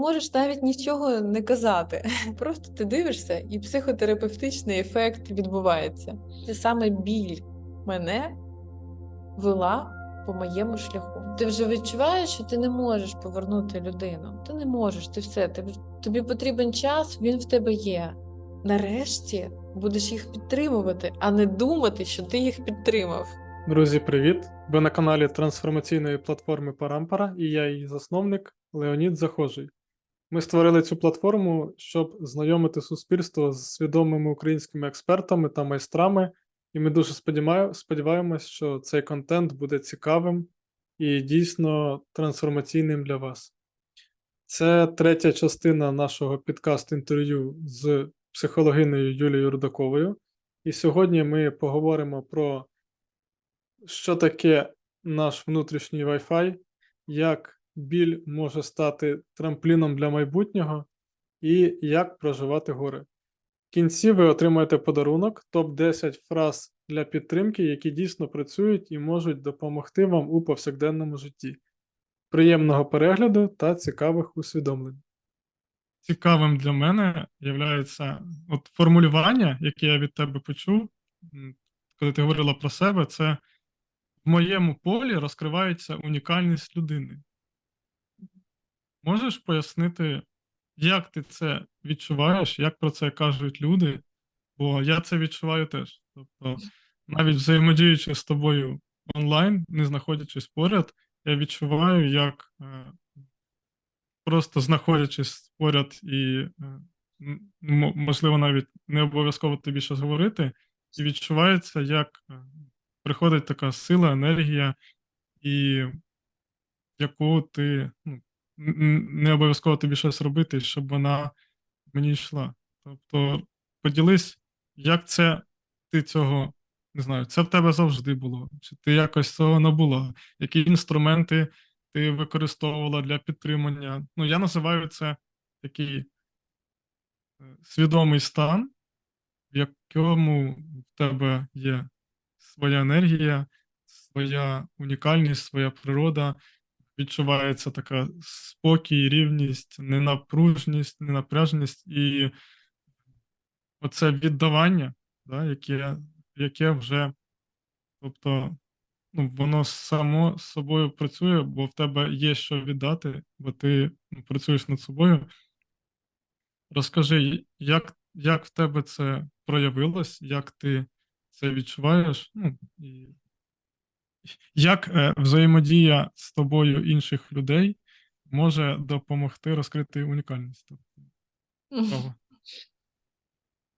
можеш навіть нічого не казати. Просто ти дивишся, і психотерапевтичний ефект відбувається. Це саме біль мене вела по моєму шляху. Ти вже відчуваєш, що ти не можеш повернути людину. Ти не можеш, ти все. Тобі, тобі потрібен час, він в тебе є. Нарешті будеш їх підтримувати, а не думати, що ти їх підтримав. Друзі, привіт! Ви на каналі трансформаційної платформи Парампара і я її засновник Леонід Захожий. Ми створили цю платформу, щоб знайомити суспільство з свідомими українськими експертами та майстрами, і ми дуже сподіваємось, що цей контент буде цікавим і дійсно трансформаційним для вас. Це третя частина нашого підкаст-інтерв'ю з психологинею Юлією Рудаковою. І сьогодні ми поговоримо про що таке наш внутрішній Wi-Fi, як біль може стати трампліном для майбутнього, і як проживати гори. В кінці ви отримаєте подарунок топ-10 фраз для підтримки, які дійсно працюють і можуть допомогти вам у повсякденному житті. Приємного перегляду та цікавих усвідомлень. Цікавим для мене є формулювання, яке я від тебе почув, коли ти говорила про себе, це в моєму полі розкривається унікальність людини. Можеш пояснити, як ти це відчуваєш, як про це кажуть люди? Бо я це відчуваю теж. Тобто, навіть взаємодіючи з тобою онлайн, не знаходячись поряд, я відчуваю, як е, просто знаходячись поряд і, е, можливо, навіть не обов'язково тобі щось говорити, і відчувається, як е, приходить така сила, енергія, і яку ти ну, не обов'язково тобі щось робити, щоб вона мені йшла. Тобто, поділись, як це ти цього не знаю, це в тебе завжди було, чи ти якось цього набула, які інструменти ти використовувала для підтримання. Ну, я називаю це такий е, свідомий стан, в якому в тебе є своя енергія, своя унікальність, своя природа, відчувається така спокій, рівність, ненапружність, ненапряжність і оце віддавання, да, яке, яке вже, тобто, ну, воно само з собою працює, бо в тебе є що віддати, бо ти ну, працюєш над собою. Розкажи, як, як в тебе це проявилось, як ти це відчуваєш? Ну, і як е, взаємодія з тобою інших людей може допомогти розкрити унікальність того?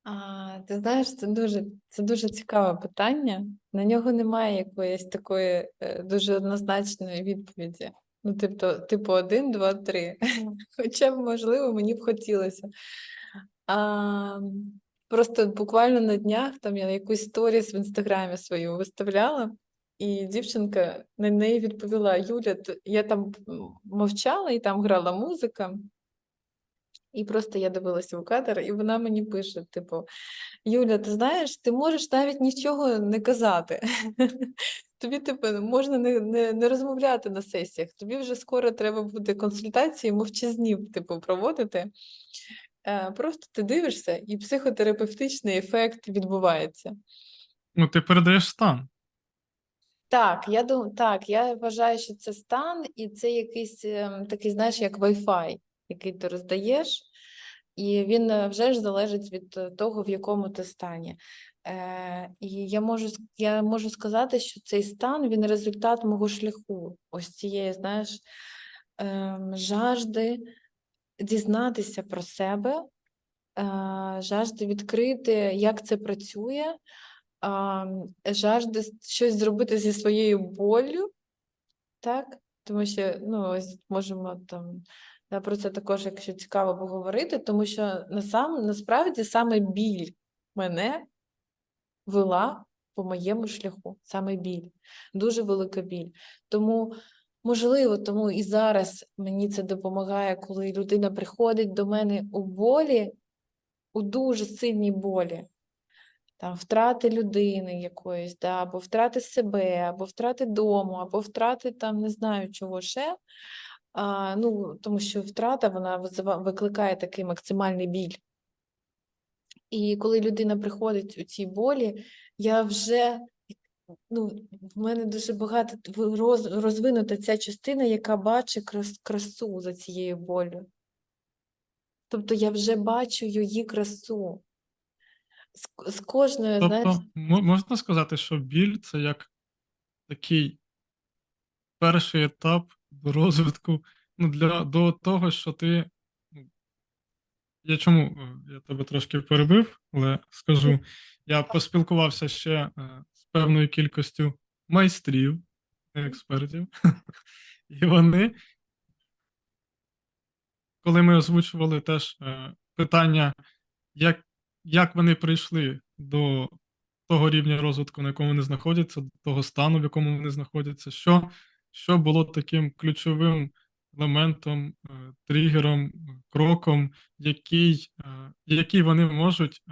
А, ти знаєш, це дуже, це дуже цікаве питання. На нього немає якоїсь такої е, дуже однозначної відповіді. Ну, тобто, типу, один, два, три. Хоча б, можливо, мені б хотілося. А, просто буквально на днях там я якусь сторіс в інстаграмі свою виставляла, і дівчинка на неї відповіла: Юля, я там мовчала і там грала музика. І просто я дивилася у кадр, і вона мені пише: типу, Юля, ти знаєш, ти можеш навіть нічого не казати. Тобі, типу, можна не, не, не розмовляти на сесіях. Тобі вже скоро треба буде консультації мовчазнів, типу, проводити. Е, Просто ти дивишся, і психотерапевтичний ефект відбувається. Ну, ти передаєш стан. Так, я думаю, так, я вважаю, що це стан, і це якийсь ем, такий, знаєш, як Wi-Fi, який ти роздаєш, і він е, вже ж залежить від е, того, в якому ти стані. Е, і я можу, я можу сказати, що цей стан він результат мого шляху, ось цієї, знаєш, ем, жажди дізнатися про себе, е, жажди відкрити, як це працює, а, жажди щось зробити зі своєю боллю, так? Тому що, ну, ось можемо там да, про це також, якщо цікаво, поговорити, тому що насам, насправді саме біль мене вела по моєму шляху, саме біль, дуже велика біль. Тому, можливо, тому і зараз мені це допомагає, коли людина приходить до мене у болі, у дуже сильній болі там втрати людини якоїсь, да, або втрати себе, або втрати дому, або втрати там не знаю чого ще. А, ну, тому що втрата вона викликає такий максимальний біль. І коли людина приходить у цій болі, я вже ну, в мене дуже багато роз, розвинута ця частина, яка бачить крас, красу за цією болю. Тобто я вже бачу її красу. З, з кожною, Тобто, мо- можна сказати, що біль це як такий перший етап до розвитку, ну, для, до того, що ти. ну, Я чому е, я тебе трошки перебив, але скажу, я поспілкувався ще е, з певною кількістю майстрів, експертів, і вони, коли ми озвучували теж е, питання, як, як вони прийшли до того рівня розвитку, на якому вони знаходяться, до того стану, в якому вони знаходяться, що, що було таким ключовим елементом, е, тригером, е, кроком, який, е, який вони можуть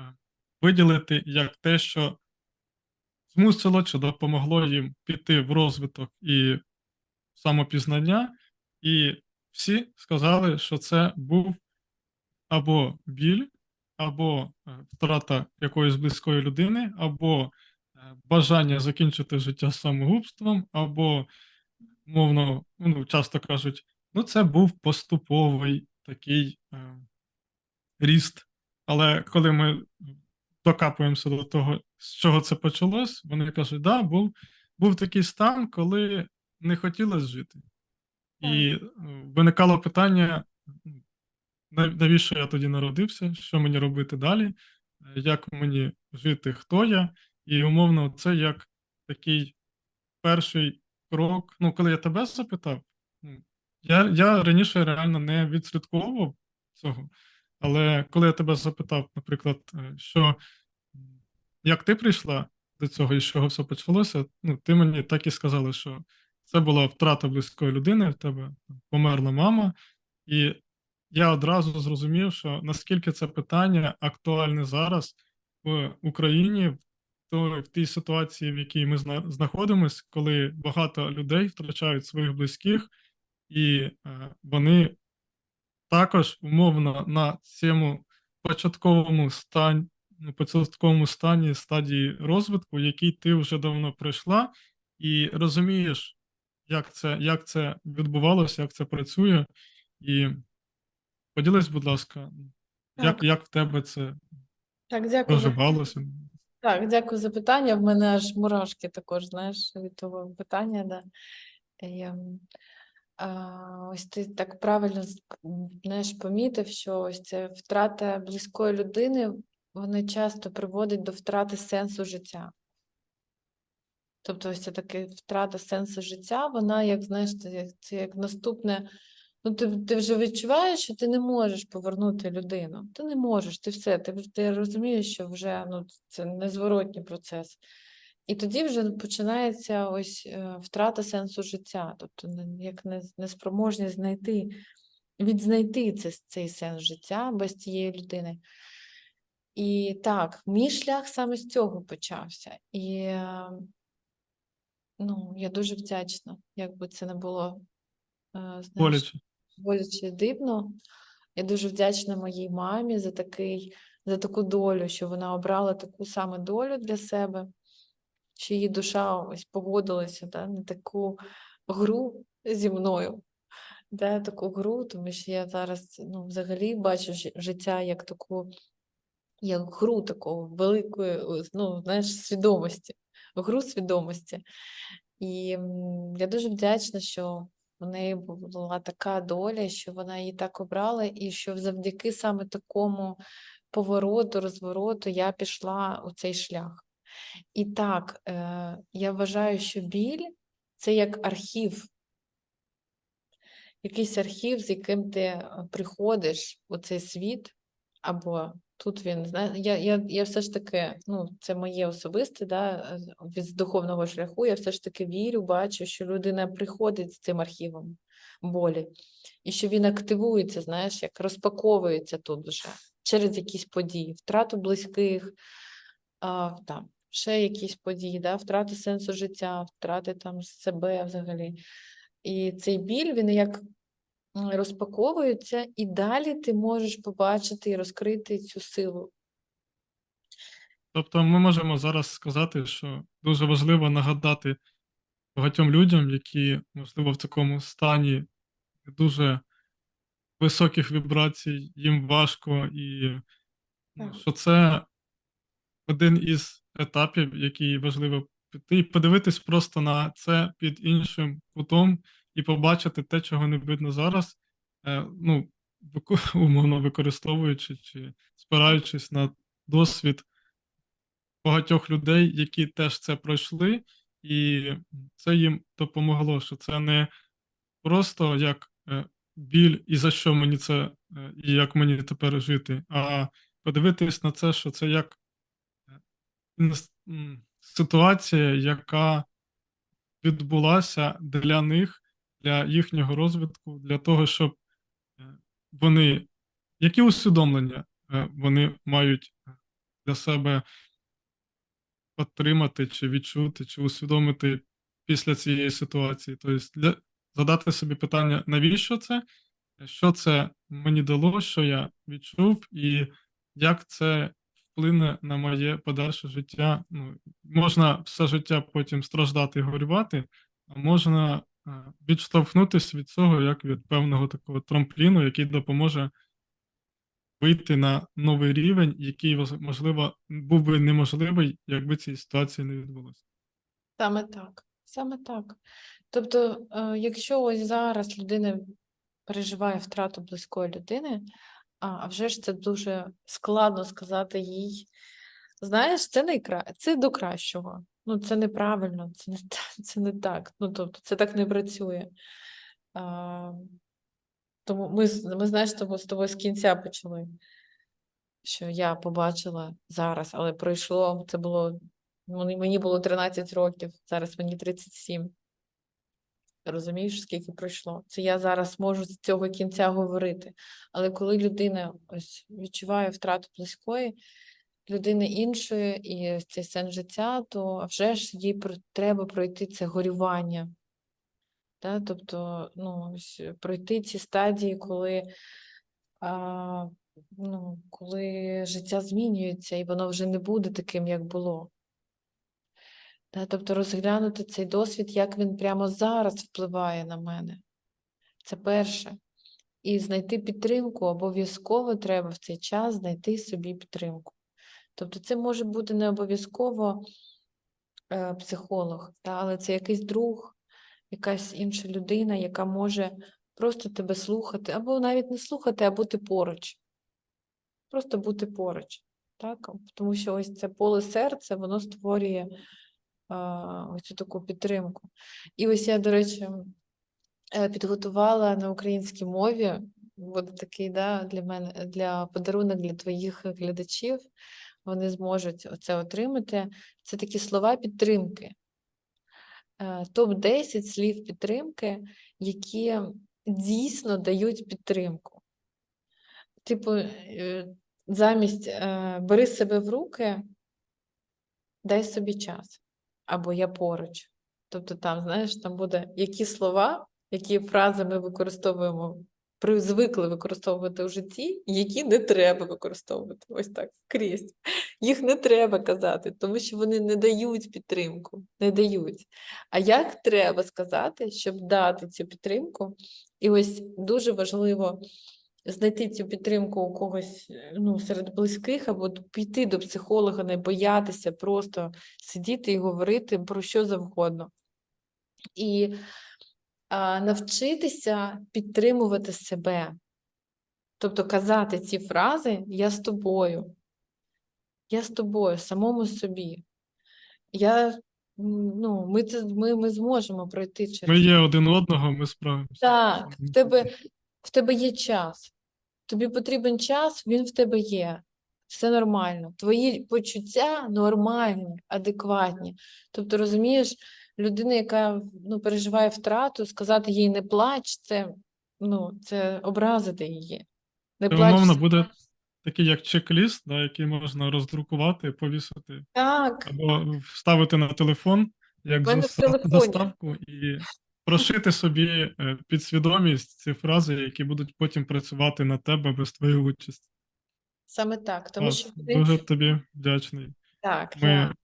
виділити як те, що змусило чи допомогло їм піти в розвиток і самопізнання, і всі сказали, що це був або біль, або е, втрата якоїсь близької людини, або е, бажання закінчити життя самогубством, або, мовно, ну, часто кажуть, ну, це був поступовий такий е, ріст. Але коли ми докапуємося до того, з чого це почалось, вони кажуть, да, був, був такий стан, коли не хотілося жити. І е, виникало питання, навіщо я тоді народився, що мені робити далі, е, як мені жити, хто я, і умовно, це як такий перший крок. Ну, коли я тебе запитав, ну, я, я раніше реально не відслідковував цього, але коли я тебе запитав, наприклад, е, що як ти прийшла до цього і з чого все почалося, ну, ти мені так і сказала, що це була втрата близької людини, в тебе померла мама, і я одразу зрозумів, що наскільки це питання актуальне зараз в Україні, в той- в тій ситуації, в якій ми зна- знаходимося, коли багато людей втрачають своїх близьких, і е, вони також умовно на цьому початковому стані, ну, початковому стані стадії розвитку, який ти вже давно пройшла, і розумієш, як це, як це відбувалося, як це працює. І поділись, будь ласка, як, Так. як в тебе це так, дякую. за- проживалося? Так, дякую за питання. В мене аж мурашки також, знаєш, від того питання, да. І, ем, а, ось ти так правильно з- м, знаєш, помітив, що ось ця втрата близької людини, вона часто приводить до втрати сенсу життя. Тобто ось ця таки втрата сенсу життя, вона, як знаєш, це, як- це як наступне. Ну, ти, ти вже відчуваєш, що ти не можеш повернути людину. Ти не можеш, ти все, ти, ти розумієш, що вже ну, це незворотній процес. І тоді вже починається ось е, втрата сенсу життя, тобто як неспроможність знайти, відзнайти це, цей сенс життя без цієї людини. І так, мій шлях саме з цього почався. І е, ну, я дуже вдячна, як би це не було е, знаєш. Боляче дивно. Я дуже вдячна моїй мамі за такий, за таку долю, що вона обрала таку саме долю для себе, що її душа ось погодилася да, на таку гру зі мною. Да, таку гру, тому що я зараз ну, взагалі бачу життя як таку, як гру такого великої, ну, знаєш, свідомості, гру свідомості. І я дуже вдячна, що в неї була така доля, що вона її так обрала, і що завдяки саме такому повороту, розвороту я пішла у цей шлях. І так, е, я вважаю, що біль це як архів, якийсь архів, з яким ти е, приходиш у цей світ, або тут він знає, я, я, я все ж таки, ну, це моє особисте, да, від духовного шляху, я все ж таки вірю, бачу, що людина приходить з цим архівом болі, і що він активується, знаєш, як розпаковується тут вже через якісь події, втрату близьких, а, там, ще якісь події, да, втрати сенсу життя, втрати там себе взагалі. І цей біль, він як розпаковуються, і далі ти можеш побачити і розкрити цю силу. Тобто ми можемо зараз сказати, що дуже важливо нагадати багатьом людям, які, можливо, в такому стані дуже високих вібрацій, їм важко, і ну, Так. що це один із етапів, який важливо піти і подивитись просто на це під іншим кутом і побачити те, чого не видно зараз, е, ну, умовно використовуючи чи спираючись на досвід багатьох людей, які теж це пройшли, і це їм допомогло, що це не просто як е, біль, і за що мені це, е, і як мені тепер жити, а подивитись на це, що це як ситуація, яка відбулася для них, для їхнього розвитку, для того, щоб е, вони, які усвідомлення е, вони мають е, для себе отримати, чи відчути, чи усвідомити після цієї ситуації. Тобто, для, задати собі питання, навіщо це, що це мені дало, що я відчув, і як це вплине на моє подальше життя. Ну, можна все життя потім страждати і горювати, а можна відштовхнутися від цього як від певного такого трампліну, який допоможе вийти на новий рівень, який, можливо, був би неможливий, якби цієї ситуації не відбулося. Саме так, саме так. Тобто, е, якщо ось зараз людина переживає втрату близької людини, а, вже ж це дуже складно сказати їй. Знаєш, це не кра... це до кращого. Ну, це неправильно, це не, це не так. Ну, тобто, це так не працює. А, тому ми, ми знаєш, тому з тобою з кінця почали, що я побачила зараз, але пройшло, це було, мені було 13 років, зараз мені 37. Розумієш, скільки пройшло? Це я зараз можу з цього кінця говорити. Але коли людина ось відчуває втрату близької, людини іншої і цей сенс життя, то вже ж їй треба пройти це горювання. Та? Тобто, ну, ось пройти ці стадії, коли, а, ну, коли життя змінюється, і воно вже не буде таким, як було. Та, тобто розглянути цей досвід, як він прямо зараз впливає на мене. Це перше. І знайти підтримку обов'язково треба в цей час знайти собі підтримку. Тобто це може бути не обов'язково е, психолог, та, але це якийсь друг, якась інша людина, яка може просто тебе слухати, або навіть не слухати, а бути поруч. Просто бути поруч. Так? Тому що ось це поле серця, воно створює а, ось таку підтримку. І ось я, до речі, е, підготувала на українській мові. Буде такий да, для мене для подарунок для твоїх глядачів. Вони зможуть це отримати. Це такі слова підтримки. Топ-10 слів підтримки, які дійсно дають підтримку. Типу, е, замість е, бери себе в руки, дай собі час. Або я поруч. Тобто там, знаєш, там буде які слова, які фрази ми використовуємо, звикли використовувати в житті, які не треба використовувати. Ось так, скрізь. Їх не треба казати, тому що вони не дають підтримку. Не дають. А як треба сказати, щоб дати цю підтримку? І ось дуже важливо знайти цю підтримку у когось ну, серед близьких, або піти до психолога, не боятися, просто сидіти і говорити про що завгодно. І навчитися підтримувати себе. Тобто казати ці фрази Я з тобою. Я з тобою, самому собі. Я, ну, ми, це, ми, ми зможемо пройти через Ми є один одного, ми справимося. так, в тебе, в тебе є час. Тобі потрібен час, він в тебе є. Все нормально. Твої почуття нормальні, адекватні. Тобто, розумієш, людина, яка ну, переживає втрату, сказати їй не плач, це, ну, це образити її. Не Це плач. умовно буде такий як чек-ліст, да, який можна роздрукувати, повісити Так, або вставити на телефон, як в заставку, і прошити собі е, підсвідомість ці фрази, які будуть потім працювати на тебе без твоєї участі. Саме так, тому Клас. що ти- Дуже тобі вдячний. так, Ми,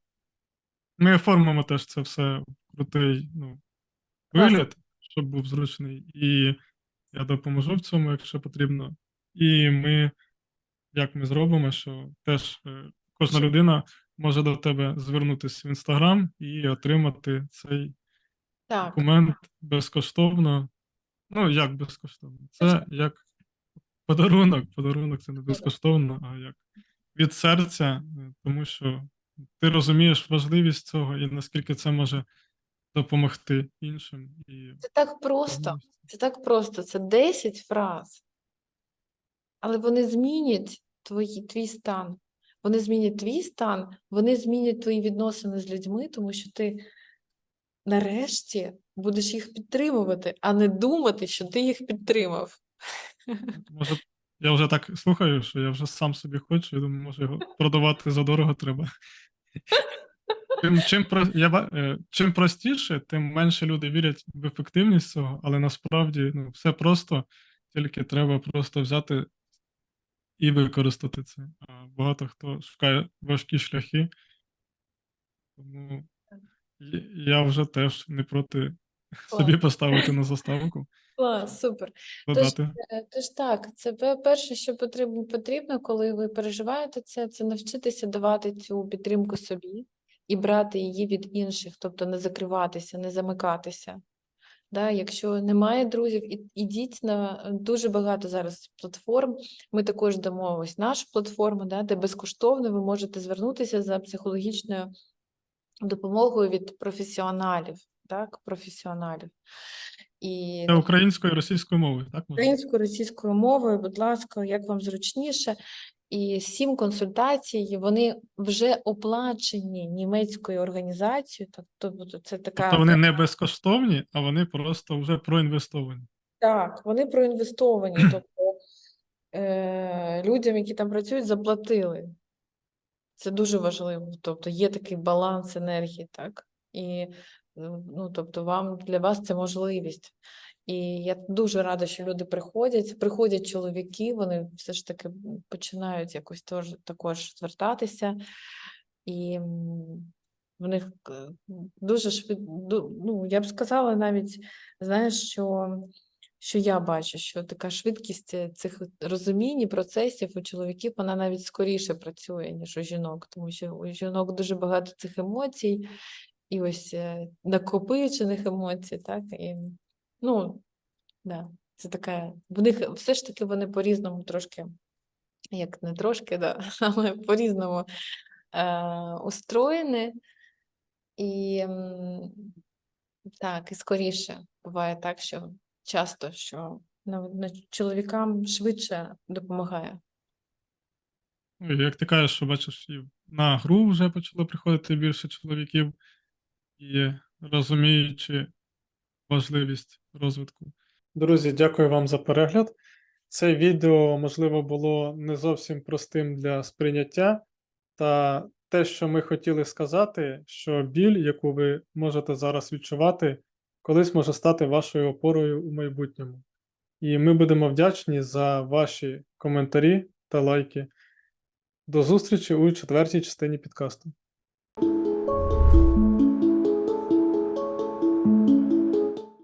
ми оформимо теж це все крутий ну, вигляд, щоб був зручний. І я допоможу в цьому, якщо потрібно. І ми, як ми зробимо, що теж е, кожна людина може до тебе звернутися в інстаграм і отримати цей так, документ безкоштовно. Ну, як безкоштовно? Це як подарунок. Подарунок це не безкоштовно, а як від серця, е, тому що ти розумієш важливість цього і наскільки це може допомогти іншим. І це так просто. Це так просто. Це 10 фраз. Але вони змінять твої, твій стан. Вони змінять твій стан, вони змінять твої відносини з людьми, тому що ти нарешті будеш їх підтримувати, а не думати, що ти їх підтримав. Може, я вже так слухаю, що я вже сам собі хочу, і думаю, може його продавати задорого треба. Чим, чим, про- я, е, чим простіше, тим менше люди вірять в ефективність цього, але насправді ну, все просто, тільки треба просто взяти і використати це. А багато хто шукає важкі шляхи. Тому я вже теж не проти собі поставити на заставку, Клас, супер. додати. Е, Тож так, це перше, що потрібно, потрібно, коли ви переживаєте це, це навчитися давати цю підтримку собі і брати її від інших, тобто не закриватися, не замикатися. Да, якщо немає друзів, і- ідіть на е, дуже багато зараз платформ. Ми також дамо ось нашу платформу, да, де безкоштовно ви можете звернутися за психологічною допомогою від професіоналів. Так, професіоналів. І Це українською і російською мовою, так? Українською, російською мовою, будь ласка, як вам зручніше. І сім консультацій, вони вже оплачені німецькою організацією. так, Тобто це така Тобто вони не безкоштовні, а вони просто вже проінвестовані. так, вони проінвестовані. Тобто е, людям, які там працюють, заплатили. Це дуже важливо. Тобто є такий баланс енергії, так? І е, ну, тобто, вам для вас це можливість. І я дуже рада, що люди приходять. Приходять чоловіки, вони все ж таки починають якось тож, також звертатися, і в них е, дуже швидко, ну, я б сказала навіть, знаєш, що, що я бачу, що така швидкість е, цих розумінь і процесів у чоловіків, вона навіть скоріше працює, ніж у жінок, тому що у жінок дуже багато цих емоцій, і ось е, накопичених емоцій, так, і Ну, да, це така. В них все ж таки вони по-різному трошки, як не трошки, да, але по-різному е, устроєні. І так, і скоріше буває так, що часто, що на, на чоловікам швидше допомагає. Ну, Як ти кажеш, що бачиш, і на гру вже почало приходити більше чоловіків, і розуміючи важливість розвитку. Друзі, дякую вам за перегляд. Це відео, можливо, було не зовсім простим для сприйняття. Та те, що ми хотіли сказати, що біль, яку ви можете зараз відчувати, колись може стати вашою опорою у майбутньому. І ми будемо вдячні за ваші коментарі та лайки. До зустрічі у четвертій частині підкасту.